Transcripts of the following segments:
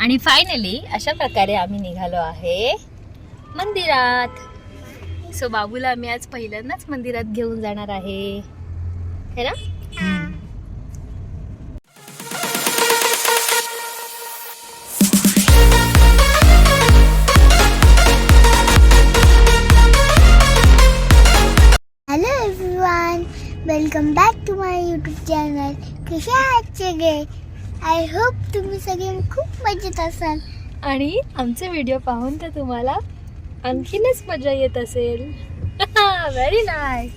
आणि फायनली अशा प्रकारे आम्ही निघालो आहे मंदिरात. सो बाबूला आम्ही आज पहिल्यांदाच मंदिरात घेऊन जाणार आहे. है ना? Hello everyone welcome back to my YouTube channel कसे आहात सगळे आय होप तुम्ही सगळे खूप मजेत असाल. आणि आमचे व्हिडिओ पाहून तर तुम्हाला आणखीनच मजा येत असेल. Very nice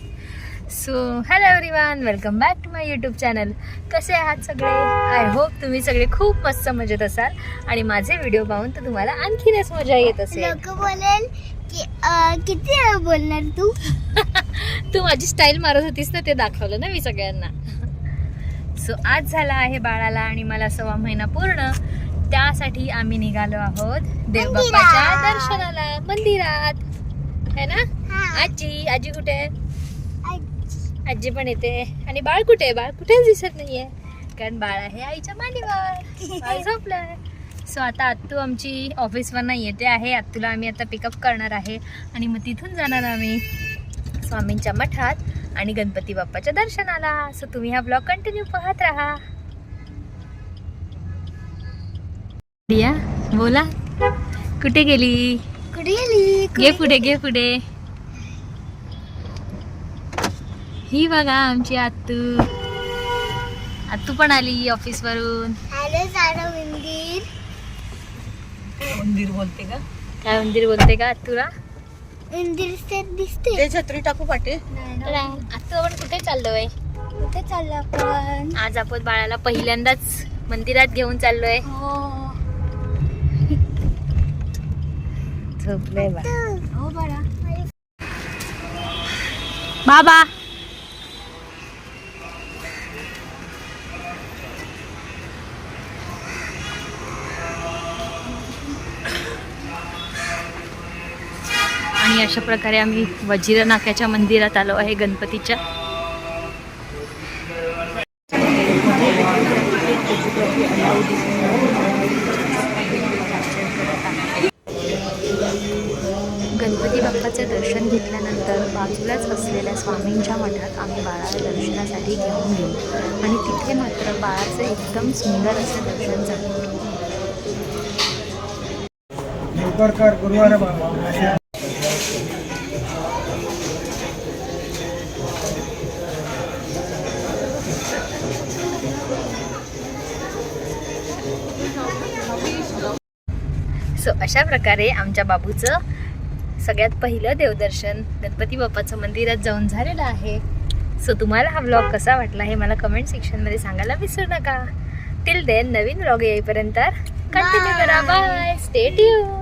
so hello everyone welcome back to my YouTube channel कसे आहात सगळे? आय होप तुम्ही सगळे खूप मस्त मजेत असाल. आणि माझे व्हिडिओ पाहून तर तुम्हाला आणखीनच मजा येत असेल. लोक बोलेल की अं, किती वेळ बोलणार तू? तू माझी स्टाईल मारत होतीस ना ते दाखवलं ना मी सगळ्यांना. सो आज झाला आहे बाळाला आणि मला सव्वा महिना पूर्ण त्यासाठी आम्ही निघालो आहोत देवबाप्पाच्या मंदिरात. दर्शनाला. मंदिरात. है ना. आजी आजी कुठे? आहे आजी. पण येते. आणि बाळ कुठे? आहे बाळ कुठेच दिसत नाहीये. कारण बाळ आहे आईच्या मांडीवर. बाळ झोपलंय. सो आता आत्तू आमची ऑफिसवरनं येते आहे. आत्तूला आम्ही आता पिकअप करणार आहे. आणि मग तिथून जाणार आम्ही स्वामींच्या मठात. आणि गणपती बाप्पाच्या दर्शनाला. सो तुम्ही हा ब्लॉग कंटिन्यू पाहत राहा. रिया बोला. कुठे गेली? कुठे गेली? घे पुढे घे पुढे. ही बघा आमची आत्तू. आत्तू पण आली ऑफिस वरून हॅलो सारा मंदिर. मंदिर बोलते का? काय मंदिर बोलते का आत्तूला? दिसते. ते छत्री टाकू पाटे आत्तू आपण कुठे चाललोय कुठे चाललो आपण? आज आपण बाळाला पहिल्यांदाच मंदिरात घेऊन चाललोय. हो. झोपलोय हो बरा बाबा आणि अशा प्रकारे आम्ही वजिर नाक्याच्या मंदिरात आलो आहे गणपतीच्या. गणपती बाप्पाचे दर्शन घेतल्यानंतर बाजूलाच असलेल्या स्वामींच्या मठात आम्ही बाळाला दर्शनासाठी घेऊन गेलो. आणि तिथे मात्र बाळाचं एकदम सुंदर असं दर्शन झालं लवकर कर गुरुवार आहे बाबा सो अशा प्रकारे आमच्या बाबूचं सगळ्यात पहिलं देवदर्शन गणपती बाप्पाचं मंदिरात जाऊन झालेलं आहे. सो तुम्हाला हा ब्लॉग कसा वाटला हे मला कमेंट सेक्शनमध्ये सांगायला विसरू नका. टिल देन नवीन ब्लॉग येईपर्यंत कंटिन्यू करा. Bye stay tune